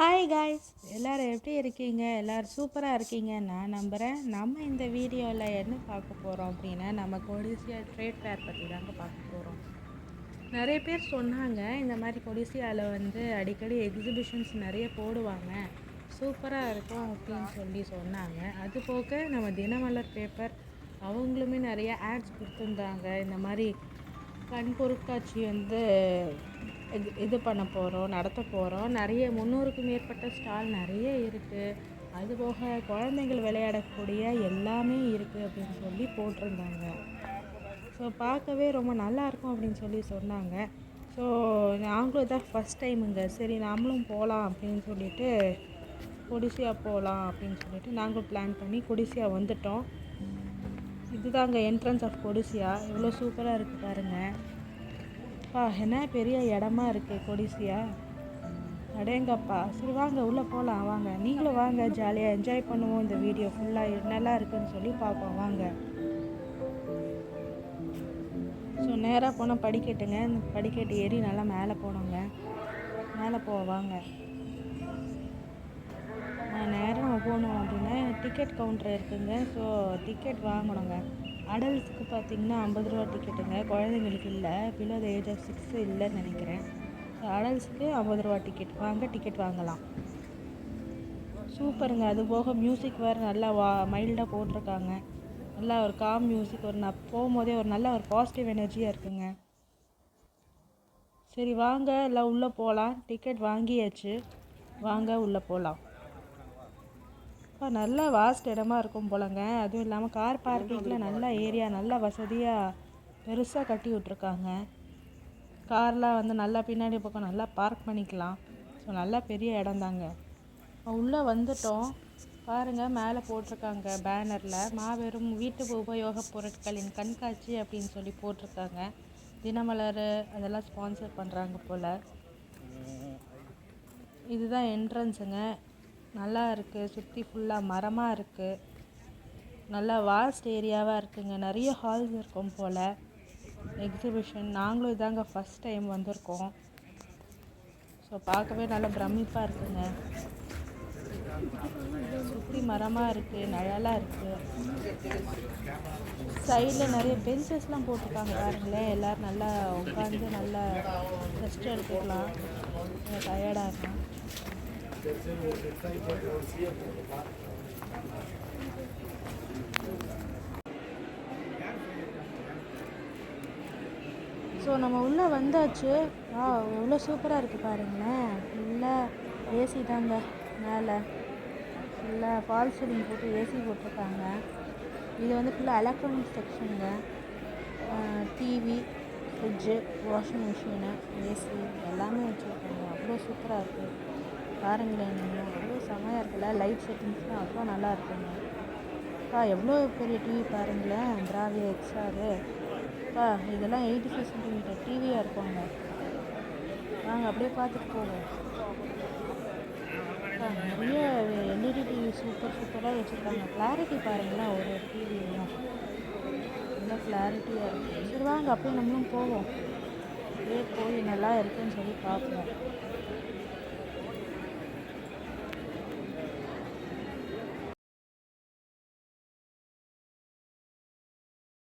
Hi guys எல்லோரும் எப்படி இருக்கீங்க? எல்லோரும் சூப்பராக இருக்கீங்க. நான் நம்புகிறேன் நம்ம இந்த வீடியோவில் என்ன பார்க்க போகிறோம் அப்படின்னா நம்ம கொடிசியா ட்ரேட் ஃபேர் பற்றி தாங்க பார்க்க போகிறோம் நிறைய பேர் சொன்னாங்க இந்த மாதிரி கொடிசியாவில் வந்து அடிக்கடி எக்ஸிபிஷன்ஸ் நிறைய போடுவாங்க. சூப்பராக இருக்கும் அப்படின்னு சொல்லி சொன்னாங்க. அது போக நம்ம தினமலர் பேப்பர் அவங்களுமே நிறைய ஆட்ஸ் கொடுத்துருந்தாங்க. இந்த மாதிரி கண் பொருட்காட்சி வந்து இது இது பண்ண போகிறோம் நடத்த போகிறோம் நிறைய முந்நூறுக்கும் மேற்பட்ட ஸ்டால் நிறைய இருக்குது அதுபோக குழந்தைகள் விளையாடக்கூடிய எல்லாமே இருக்குது அப்படின்னு சொல்லி போட்டிருந்தாங்க. ஸோ பார்க்கவே ரொம்ப நல்லாயிருக்கும் அப்படின்னு சொல்லி சொன்னாங்க. ஸோ நாங்களும் தான் ஃபஸ்ட் டைமுங்க சரி நாமளும் போகலாம் அப்படின்னு சொல்லிட்டு கொடிசியா போகலாம் அப்படின்னு சொல்லிட்டு நாங்களும் பிளான் பண்ணி கொடிசியா வந்துட்டோம். இதுதாங்க என்ட்ரன்ஸ் ஆஃப் கொடிசியா. இவ்வளோ சூப்பராக இருக்குது பாருங்கள் அப்பா என்ன பெரிய இடமா இருக்குது கொடிசியா? அடேங்கப்பா சரி வாங்க உள்ளே போகலாம் வாங்க. நீங்களும் வாங்க ஜாலியாக என்ஜாய் பண்ணுவோம் இந்த வீடியோ ஃபுல்லாக நல்லா இருக்குன்னு சொல்லி பார்ப்போம் வாங்க. ஸோ நேராக போனால் படிக்கட்டுங்க. இந்த படிக்கட்டு ஏறி நல்லா மேலே போனோங்க. மேலே போவோம் வாங்க. நான் நேரம் போகணும் அப்படின்னா டிக்கெட் கவுண்டர் இருக்குங்க. ஸோ டிக்கெட் வாங்கணுங்க. அடல்ட்ஸ்க்கு பார்த்தீங்கன்னா ஐம்பது ரூபா டிக்கெட்டுங்க குழந்தைங்களுக்கு இல்லை. Below the age of six இல்லைன்னு நினைக்கிறேன். ஸோ அடல்ட்ஸ்க்கு ஐம்பது ரூபா டிக்கெட் வாங்க டிக்கெட் வாங்கலாம். சூப்பருங்க. அது போக மியூசிக் வேறு நல்லா வா மைல்டாக போட்டிருக்காங்க. நல்லா ஒரு காம் மியூசிக் ஒரு நான் போகும்போதே ஒரு நல்ல ஒரு பாசிட்டிவ் எனர்ஜியாக இருக்குங்க. சரி வாங்க. எல்லாம் உள்ளே போகலாம். டிக்கெட் வாங்கியாச்சு. வாங்க உள்ளே போகலாம். இப்போ நல்லா வாஸ்ட் இடமா இருக்கும் போலங்க. அதுவும் இல்லாமல் கார் பார்க்கிங்கில் நல்ல ஏரியா நல்ல வசதியாக பெருசாக கட்டி விட்ருக்காங்க கார்லாம் வந்து நல்லா பின்னாடி பக்கம் நல்லா பார்க் பண்ணிக்கலாம். ஸோ நல்லா பெரிய இடம் தாங்க. உள்ளே வந்துட்டோம். பாருங்கள் மேலே போட்டிருக்காங்க பேனரில் மாபெரும் வீட்டு உபயோகப் பொருட்களின் கண்காட்சி அப்படின்னு சொல்லி போட்டிருக்காங்க. தினமலர் அதெல்லாம் ஸ்பான்சர் பண்ணுறாங்க போல். இதுதான் என்ட்ரன்ஸுங்க நல்லா இருக்குது சுற்றி ஃபுல்லாக மரமாக இருக்குது நல்லா வாஸ்ட் ஏரியாவாக இருக்குங்க. நிறைய ஹால்ஸ் இருக்கும் போல். எக்ஸிபிஷன் நாங்களும் இதாங்க ஃபஸ்ட் டைம் வந்திருக்கோம். ஸோ பார்க்கவே நல்லா பிரமிப்பாக இருக்குங்க. சுற்றி மரமாக இருக்குது நிழலாக இருக்குது சைடில் நிறைய பெஞ்சஸ்லாம் போட்டிருக்காங்க பாருங்களேன். எல்லோரும் நல்லா உட்காந்து நல்லா ரெஸ்ட் எடுத்துக்கலாம். டயர்டாக இருக்கும் ஸோ நம்ம உள்ளே வந்தாச்சு. ஆ எவ்வளோ சூப்பராக இருக்குது பாருங்களேன். ஃபுல்லாக ஏசி தாங்க மேலே. ஃபுல்லாக ஃபால் சீலிங் போட்டு ஏசி போட்டிருக்காங்க. இது வந்து ஃபுல்லாக electronic செக்ஷனுங்க TV fridge washing machine AC எல்லாமே வச்சுருக்காங்க. அவ்வளோ சூப்பராக இருக்குது பாருங்களேன் நீங்கள் அவ்வளோ செமையாக இருக்குல்ல? லைட் செட்டிங்ஸ்லாம் அவ்வளோ நல்லா இருக்குங்க. அப்பா எவ்வளோ பெரிய டிவி பாருங்களேன் பிராவி எக்ஸாரு அப்பா இதெல்லாம் எயிட்டி ஃபைவ் சென்டிமீட்டர் டிவியாக இருக்குங்க. வாங்க அப்படியே பார்த்துட்டு போவோம். நிறைய எல்இடி டிவி சூப்பர் சூப்பராக வச்சுருக்காங்க. கிளாரிட்டி பாருங்களேன் ஒரு ஒரு டிவியும் நல்லா கிளாரிட்டியாக இருக்குது சரி வாங்க அப்படியே நம்மளும் போவோம். அப்படியே போய் நல்லா இருக்குன்னு சொல்லி பார்ப்போம்.